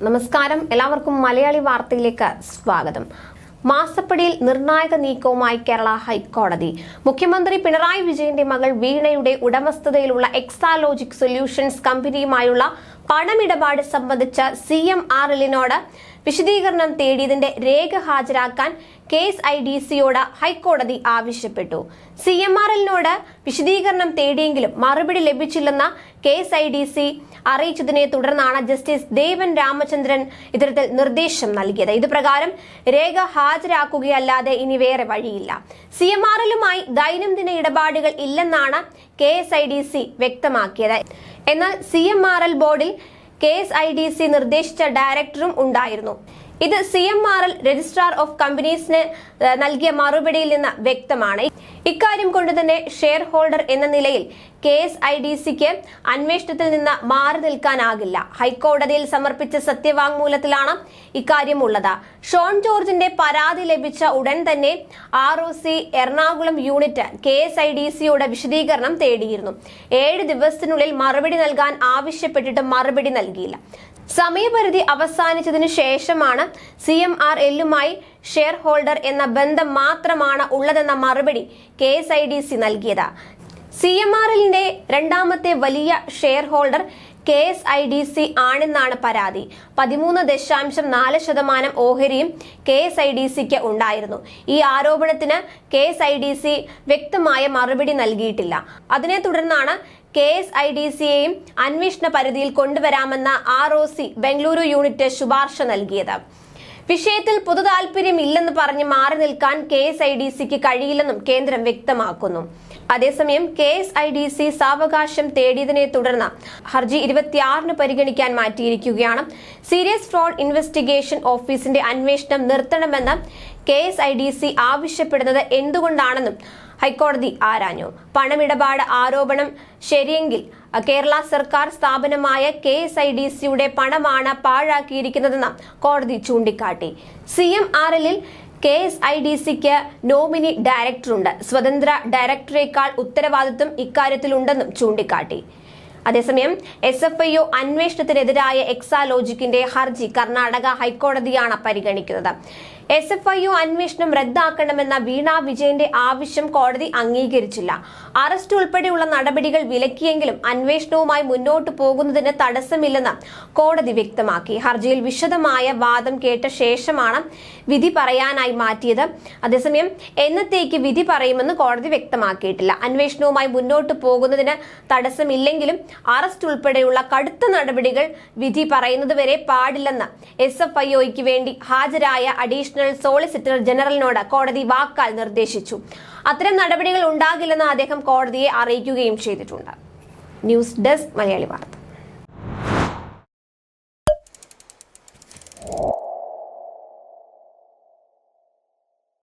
നമസ്കാരം. എല്ലാവർക്കും മലയാളി വാർത്തയിലേക്ക് സ്വാഗതം. മാസപ്പടിയിൽ നിർണായക നീക്കവുമായി കേരള ഹൈക്കോടതി. മുഖ്യമന്ത്രി പിണറായി വിജയന്റെ മകൾ വീണയുടെ ഉടമസ്ഥതയിലുള്ള എക്സാലോജിക് സൊല്യൂഷൻസ് കമ്പനിയുമായുള്ള പണമിടപാട് സംബന്ധിച്ച സി എം ആർ എല്ലിനോട് വിശദീകരണം തേടിയതിന്റെ രേഖ ഹാജരാക്കാൻ കെ എസ് ഐ ഡി സിയോട് ഹൈക്കോടതി ആവശ്യപ്പെട്ടു. സി എം ആർ എല്ലിനോട് വിശദീകരണം തേടിയെങ്കിലും മറുപടി ലഭിച്ചില്ലെന്ന K S I D C അറിയിച്ചതിനെ തുടർന്നാണ് ജസ്റ്റിസ് ദേവൻ രാമചന്ദ്രൻ ഇത്തരത്തിൽ നിർദ്ദേശം നൽകിയത്. ഇത് പ്രകാരം രേഖ ഹാജരാക്കുകയല്ലാതെ ഇനി വേറെ വഴിയില്ല. സി എം ആർ എല്ലുമായി ദൈനംദിന ഇടപാടുകൾ ഇല്ലെന്നാണ് K S I D C വ്യക്തമാക്കിയത്. എന്നാൽ സി എം ആർ എൽ ബോർഡിൽ K S I D C നിർദ്ദേശിച്ച ഡയറക്ടറും ഉണ്ടായിരുന്നു ഇത് C M R L registrar of കമ്പനീസിന് നൽകിയ മറുപടിയിൽ നിന്ന് വ്യക്തമാണ്. ഇക്കാര്യം കൊണ്ട് തന്നെ ഷെയർ ഹോൾഡർ എന്ന നിലയിൽ കെ എസ് ഐ ഡി സിക്ക് അന്വേഷണത്തിൽ നിന്ന് മാറി നിൽക്കാനാകില്ല. ഹൈക്കോടതിയിൽ സമർപ്പിച്ച സത്യവാങ്മൂലത്തിലാണ് ഇക്കാര്യം ഉള്ളത് ഷോൺ ജോർജിന്റെ പരാതി ലഭിച്ച ഉടൻ തന്നെ R O C Ernakulam unit K S I D സിയുടെ വിശദീകരണം തേടിയിരുന്നു. ഏഴ് ദിവസത്തിനുള്ളിൽ മറുപടി നൽകാൻ ആവശ്യപ്പെട്ടിട്ട് മറുപടി നൽകിയില്ല. സമയപരിധി അവസാനിച്ചതിനു ശേഷമാണ് സി എം ആർ എല്ലുമായി ഷെയർ ഹോൾഡർ എന്ന ബന്ധം മാത്രമാണ് ഉള്ളതെന്ന മറുപടി K S I D C നൽകിയത്. സി എം ആർ എല്ലിന്റെ രണ്ടാമത്തെ വലിയ share holder K S I D C ആണെന്നാണ് പരാതി. പതിമൂന്ന് ദശാംശം നാല് ശതമാനം ഓഹരിയും കെ എസ് ഐ ഡി സിക്ക് ഉണ്ടായിരുന്നു. ഈ ആരോപണത്തിന് K S I D C വ്യക്തമായ മറുപടി നൽകിയിട്ടില്ല. അതിനെ തുടർന്നാണ് കെ എസ് ഐ ഡി സിയെയും അന്വേഷണ പരിധിയിൽ കൊണ്ടുവരാമെന്ന R O C Bengaluru unit ശുപാർശ നൽകിയത്. വിഷയത്തിൽ പൊതു താല്പര്യമില്ലെന്ന് പറഞ്ഞ് മാറി നിൽക്കാൻ കെ എസ് ഐ ഡി സിക്ക് കഴിയില്ലെന്നും കേന്ദ്രം വ്യക്തമാക്കുന്നു. അതേസമയം K S I D C സാവകാശം തേടിയതിനെ തുടർന്ന് ഹർജി ഇരുപത്തിയാറിന് പരിഗണിക്കാൻ മാറ്റിയിരിക്കുകയാണ്. സീരിയസ് ഫ്രോഡ് ഇൻവെസ്റ്റിഗേഷൻ ഓഫീസിന്റെ അന്വേഷണം നിർത്തണമെന്ന് K S I D C ആവശ്യപ്പെടുന്നത് എന്തുകൊണ്ടാണെന്നും ഹൈക്കോടതി ആരാഞ്ഞു? പണമിടപാട് ആരോപണം ശരിയെങ്കിൽ കേരള സർക്കാർ സ്ഥാപനമായ കെ എസ് ഐ ഡി സിയുടെ പണമാണ് പാഴാക്കിയിരിക്കുന്നതെന്ന് കോടതി ചൂണ്ടിക്കാട്ടി. സി എം ആർ എല്ലിൽ കെ എസ് ഐ ഡി സിക്ക് നോമിനി ഡയറക്ടറുണ്ട്. സ്വതന്ത്ര ഡയറക്ടറേക്കാൾ ഉത്തരവാദിത്വം ഇക്കാര്യത്തിലുണ്ടെന്നും ചൂണ്ടിക്കാട്ടി. അതേസമയം എസ് എഫ് ഐ ഒ അന്വേഷണത്തിനെതിരായ എക്സാലോജിക്കിന്റെ ഹർജി കർണാടക ഹൈക്കോടതിയാണ് പരിഗണിക്കുന്നത്. എസ് എഫ് ഐ യു അന്വേഷണം റദ്ദാക്കണമെന്ന വീണ വിജയന്റെ ആവശ്യം കോടതി അംഗീകരിച്ചില്ല. അറസ്റ്റ് ഉൾപ്പെടെയുള്ള നടപടികൾ വിലക്കിയെങ്കിലും അന്വേഷണവുമായി മുന്നോട്ടു പോകുന്നതിന് തടസ്സമില്ലെന്ന് കോടതി വ്യക്തമാക്കി. ഹർജിയിൽ വിശദമായ വാദം കേട്ട ശേഷമാണ് വിധി പറയാനായി മാറ്റിയത്. അതേസമയം എന്നത്തേക്ക് വിധി പറയുമെന്ന് കോടതി വ്യക്തമാക്കിയിട്ടില്ല. അന്വേഷണവുമായി മുന്നോട്ടു പോകുന്നതിന് തടസ്സമില്ലെങ്കിലും അറസ്റ്റ് ഉൾപ്പെടെയുള്ള കടുത്ത നടപടികൾ വിധി പറയുന്നതുവരെ പാടില്ലെന്ന് എസ് എഫ് ഐ വേണ്ടി ഹാജരായ അഡീഷണൽ സോളിസിറ്റർ ജനറലിനോട് കോടതി വാക്കാൽ നിർദ്ദേശിച്ചു. അത്തരം നടപടികൾ ഉണ്ടാകില്ലെന്ന് അദ്ദേഹം കോടതിയെ അറിയിക്കുകയും ചെയ്തിട്ടുണ്ട്. ന്യൂസ് ഡെസ്ക് മലയാളി വാർത്ത.